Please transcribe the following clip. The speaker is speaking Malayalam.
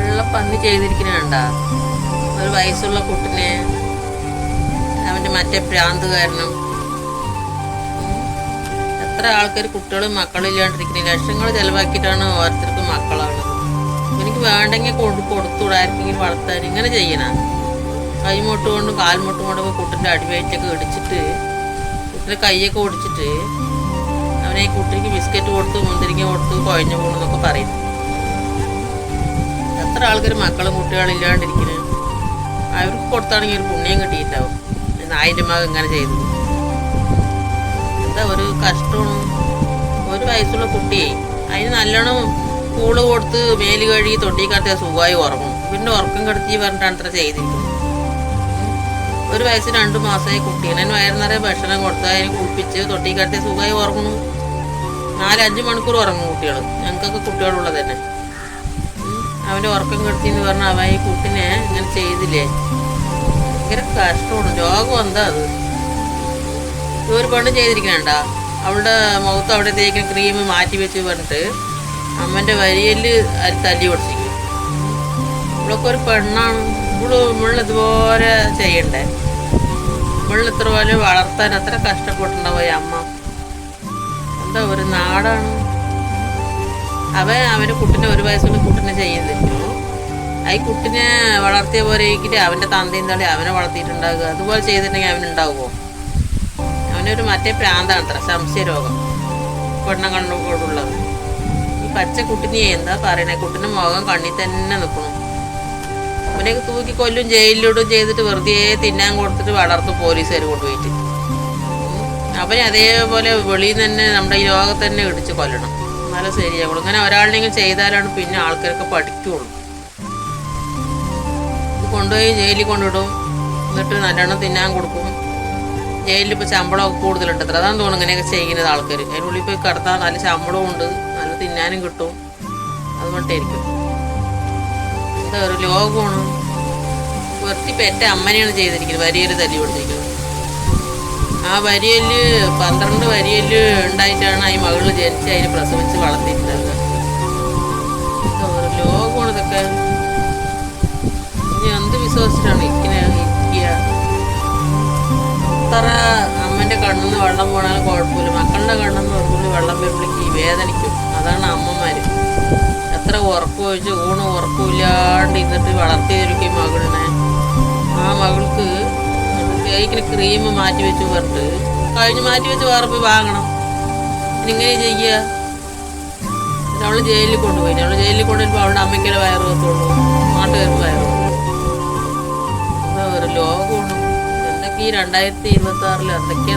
കള്ളപ്പന്നി ചെയ്തിരിക്കണണ്ട ഒരു വയസ്സുള്ള കുട്ടിനെ അവന്റെ മറ്റേ ഭ്രാന്ത് കാരണം. എത്ര ആൾക്കാർ കുട്ടികളും മക്കളില്ലാണ്ടിരിക്കുന്നത് ലക്ഷങ്ങൾ ചെലവാക്കിയിട്ടാണ് ഓരോരുത്തർക്കും മക്കളാണ് എനിക്ക് വേണ്ടെങ്കിൽ കൊണ്ട് കൊടുത്തുവിടായിരിക്കും വളർത്താൻ ഇങ്ങനെ ചെയ്യണം. കൈമുട്ട് കൊണ്ടും കാൽമുട്ട് കൊണ്ടും കുട്ടിന്റെ അടിവയറ്റൊക്കെ ഇടിച്ചിട്ട് കുട്ടിന്റെ കൈയൊക്കെ ഒടിച്ചിട്ട് അവനെ കുട്ടിക്ക് ബിസ്ക്കറ്റ് കൊടുത്തു മുന്തിരിങ്ങ കൊടുത്തു കുഴഞ്ഞു പോകണമെന്നൊക്കെ പറയുന്നു. ആൾക്കാർ മക്കളും കുട്ടികളും ഇല്ലാണ്ടിരിക്കുന്നത് അവർക്ക് കൊടുത്താണെങ്കിൽ ഒരു പുണ്യം കിട്ടിയിട്ടാവും നായിന്റെ മകൻ ഇങ്ങനെ ചെയ്തു. എന്താ ഒരു കഷ്ടമാണ് ഒരു വയസ്സുള്ള കുട്ടിയെ അതിന് നല്ലോണം കൂൾ കൊടുത്ത് മേൽ കഴുകി തൊട്ടി കാട്ടിയ സുഖമായി ഉറങ്ങും. പിന്നെ ഉറക്കം കിടത്തി പറഞ്ഞിട്ടാണ് അത്ര ചെയ്തിരിക്കുന്നത്. ഒരു വയസ്സ് രണ്ട് മാസമായി കുട്ടീനെ അതിന് വയറ് നിറയെ ഭക്ഷണം കൊടുത്ത് അതിന് കുളിപ്പിച്ച് തൊട്ടി കാട്ടിയ സുഖമായി ഉറങ്ങണു നാലഞ്ച് മണിക്കൂർ ഉറങ്ങും കുട്ടികൾ ഞങ്ങൾക്കൊക്കെ കുട്ടികളുള്ളത് തന്നെ. അവന്റെ ഉറക്കം കെടുത്തി എന്ന് പറഞ്ഞാൽ അവൻ ഈ കുട്ടിനെ ഇങ്ങനെ ചെയ്തില്ലേ? ഭയങ്കര കഷ്ടമാണ്. രോഗം എന്താ അത്? ഒരു പെണ്ണ് ചെയ്തിരിക്കണണ്ട? അവളുടെ മുഖത്ത് അവിടെ തേക്കുന്ന ക്രീം മാറ്റി വെച്ച് പറഞ്ഞിട്ട് അമ്മന്റെ വരിയിൽ അത് തല്ലി കൊടുത്തിരിക്കും. ഇവളൊക്കെ ഒരു പെണ്ണാണ്. മുള്ള ഇതുപോലെ ചെയ്യണ്ടേ? മുള്ള ഇത്ര പോലെ വളർത്താൻ അത്ര കഷ്ടപ്പെട്ടുണ്ടാവും ഈ അമ്മ. എന്താ ഒരു നാടാണ്? അവൻ അവന്റെ കുട്ടിനെ ഒരു വയസ്സുള്ള കുട്ടിനെ ചെയ്യാൻ ആ ഈ കുട്ടിനെ വളർത്തിയ പോലെ ഇരിക്കട്ടെ അവന്റെ തന്തയും തള്ളി അവനെ വളർത്തിയിട്ടുണ്ടാകുക അതുപോലെ ചെയ്തിട്ടുണ്ടെങ്കിൽ ഉണ്ടാവുമോ? അവനൊരു മറ്റേ പ്രാന്താണ് അത്ര സംശയരോഗം. കണ്ണുകൂടുള്ളത് ഈ പച്ച കുട്ടിനെ എന്താ പറയണേ കുട്ടിന്റെ മുഖം കണ്ണിൽ തന്നെ നിൽക്കണം അവനെയൊക്കെ തൂക്കി കൊല്ലും ജയിലിലിടും ചെയ്തിട്ട് വെറുതെ തിന്നാൻ കൊടുത്തിട്ട് വളർത്തും പോലീസുകാർ കൊണ്ടുപോയിട്ട്. അവനെ അതേപോലെ വെളിയിൽ നിന്ന് തന്നെ നമ്മുടെ ഈ ലോകത്ത് തന്നെ ഇടിച്ച് കൊല്ലണം. എന്നാലേ ശരിയാവുള്ളൂ. ഇങ്ങനെ ഒരാളിനെങ്കിലും ചെയ്താലാണ് പിന്നെ ആൾക്കാരൊക്കെ പഠിക്കുള്ളൂ. ഇത് കൊണ്ടുപോയി ജയിലിൽ കൊണ്ടിടും. എന്നിട്ട് നല്ലോണം തിന്നാൻ കൊടുക്കും. ജയിലിൽ ഇപ്പോൾ ശമ്പളം കൂടുതലുണ്ട്. അത്ര അതാണ് തോന്നുന്നു ഇങ്ങനെയൊക്കെ ചെയ്യുന്നത് ആൾക്കാർ അതിനുള്ളിൽ പോയി കിടത്താൻ നല്ല ശമ്പളവും ഉണ്ട്. നല്ല തിന്നാനും കിട്ടും. അതുകൊണ്ടായിരിക്കും. എന്താ ഒരു ലോകമാണ്. വെറുതെ പെറ്റ അമ്മനെയാണ് ചെയ്തിരിക്കുന്നത്. വലിയൊരു തല്ലി കൊടുത്തിരിക്കുന്നത്. ആ വരിയൽ പന്ത്രണ്ട് വരിയൽ ഉണ്ടായിട്ടാണ് ഈ മകൾ ജനിച്ച് അതിന് പ്രസവിച്ച് ഒരു ലോകമാണ് ഇതൊക്കെ? ഇനി എന്ത് വിശ്വസിച്ചിട്ടാണ് ഇങ്ങനെ ഇരിക്കുക? എത്ര അമ്മന്റെ കണ്ണിന്ന് വെള്ളം പോണാലും കുഴപ്പമില്ല. മക്കളുടെ കണ്ണിന്ന് ഒരു വെള്ളം വരുമ്പോഴേക്ക് വേദനിക്കും. അതാണ് അമ്മമാർ എത്ര ഉറപ്പ് വെച്ച് ഊണ് ഉറപ്പില്ലാണ്ട് ഇരുന്നിട്ട് വളർത്തിയിരിക്കും തേക്കിന് ക്രീം മാറ്റി വെച്ച് പറഞ്ഞിട്ട് കഴിഞ്ഞ് മാറ്റി വെച്ച് വേറെ പോയി വാങ്ങണം. ഇങ്ങനെ ചെയ്യുക അവൾ ജയിലിൽ കൊണ്ടുപോയി. അവൾ ജയിലിൽ കൊണ്ടുപോയപ്പോൾ അവളുടെ അമ്മയ്ക്കൊരു വയറ് വെത്തുള്ളൂ നാട്ടുകാർക്ക് വയറ് ഒരു ലോകമാണ്. എന്തൊക്കെ ഈ രണ്ടായിരത്തി ഇരുപത്തി ആറിൽ എന്തൊക്കെയാ